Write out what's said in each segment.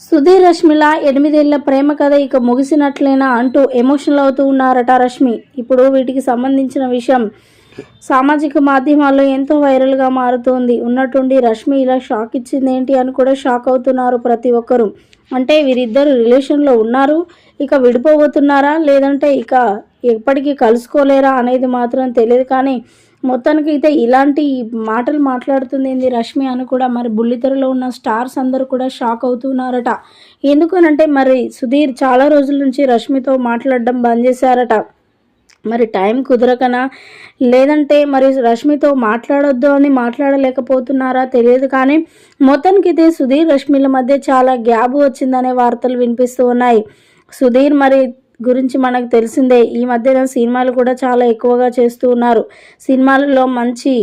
సుధీర్ రష్మిల ఎనిమిదేళ్ళ ప్రేమ కథ ఇక ముగిసినట్లేనా అంటూ ఎమోషనల్ అవుతూ ఉన్నారట రష్మి. ఇప్పుడు వీటికి సంబంధించిన విషయం సామాజిక మాధ్యమాల్లో ఎంతో వైరల్గా మారుతోంది. ఉన్నట్టుండి రష్మి ఇలా షాక్ ఇచ్చింది ఏంటి అని కూడా షాక్ అవుతున్నారు ప్రతి ఒక్కరూ. అంటే వీరిద్దరు రిలేషన్లో ఉన్నారు ఇక విడిపోబోతున్నారా? లేదంటే ఇక ఎప్పటికీ కలుసుకోలేరా అనేది మాత్రం తెలియదు కానీ మొత్తానికి అయితే ఇలాంటి మాటలు మాట్లాడుతుంది ఏంది రష్మి అని కూడా మరి బుల్లితెరలో ఉన్న స్టార్స్ అందరూ కూడా షాక్ అవుతున్నారట. ఎందుకనంటే మరి సుధీర్ చాలా రోజుల నుంచి రష్మితో మాట్లాడడం బంద్ చేశారట. మరి టైం కుదరకనా? లేదంటే మరి రష్మితో మాట్లాడొద్దు అని మాట్లాడలేకపోతున్నారా? తెలియదు కానీ మొత్తానికి అయితే సుధీర్ రష్మిల మధ్య చాలా గ్యాబ్ వచ్చిందనే వార్తలు వినిపిస్తూ ఉన్నాయి. సుధీర్ మరి గురించి మనకు తెలిసిందే. ఈ మధ్యన సినిమాలు కూడా చాలా ఎక్కువగా చేస్తూ ఉన్నారు. సినిమాలలో మంచి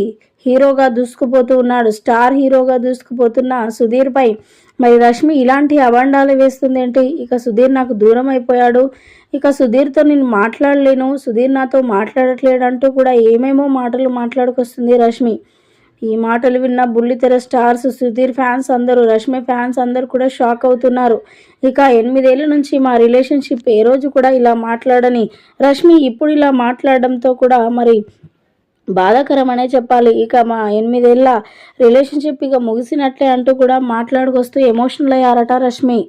హీరోగా దూసుకుపోతూ ఉన్నాడు. స్టార్ హీరోగా దూసుకుపోతున్న సుధీర్పై మరి రష్మి ఇలాంటి అభండాలు వేస్తుంది ఏంటి ఇక సుధీర్ నాకు దూరం అయిపోయాడు. ఇక సుధీర్తో నేను మాట్లాడలేను. సుధీర్ నాతో మాట్లాడట్లేడు అంటూ కూడా ఏమేమో మాటలు మాట్లాడుకొస్తుంది రష్మి. ఈ మాటలు విన్న బుల్లితెర స్టార్స్ సుధీర్ ఫ్యాన్స్ అందరూ రష్మి ఫ్యాన్స్ అందరూ కూడా షాక్ అవుతున్నారు. ఇక ఎనిమిదేళ్ళ నుంచి మా రిలేషన్షిప్ ఏ రోజు కూడా ఇలా మాట్లాడని రష్మి ఇప్పుడు ఇలా మాట్లాడడంతో కూడా మరి బాధాకరమనే చెప్పాలి. ఇక మా ఎనిమిదేళ్ళ రిలేషన్షిప్ ఇక ముగిసినట్లే అంటూ కూడా మాట్లాడుకొస్తూ ఎమోషనల్ అయ్యారట రష్మి.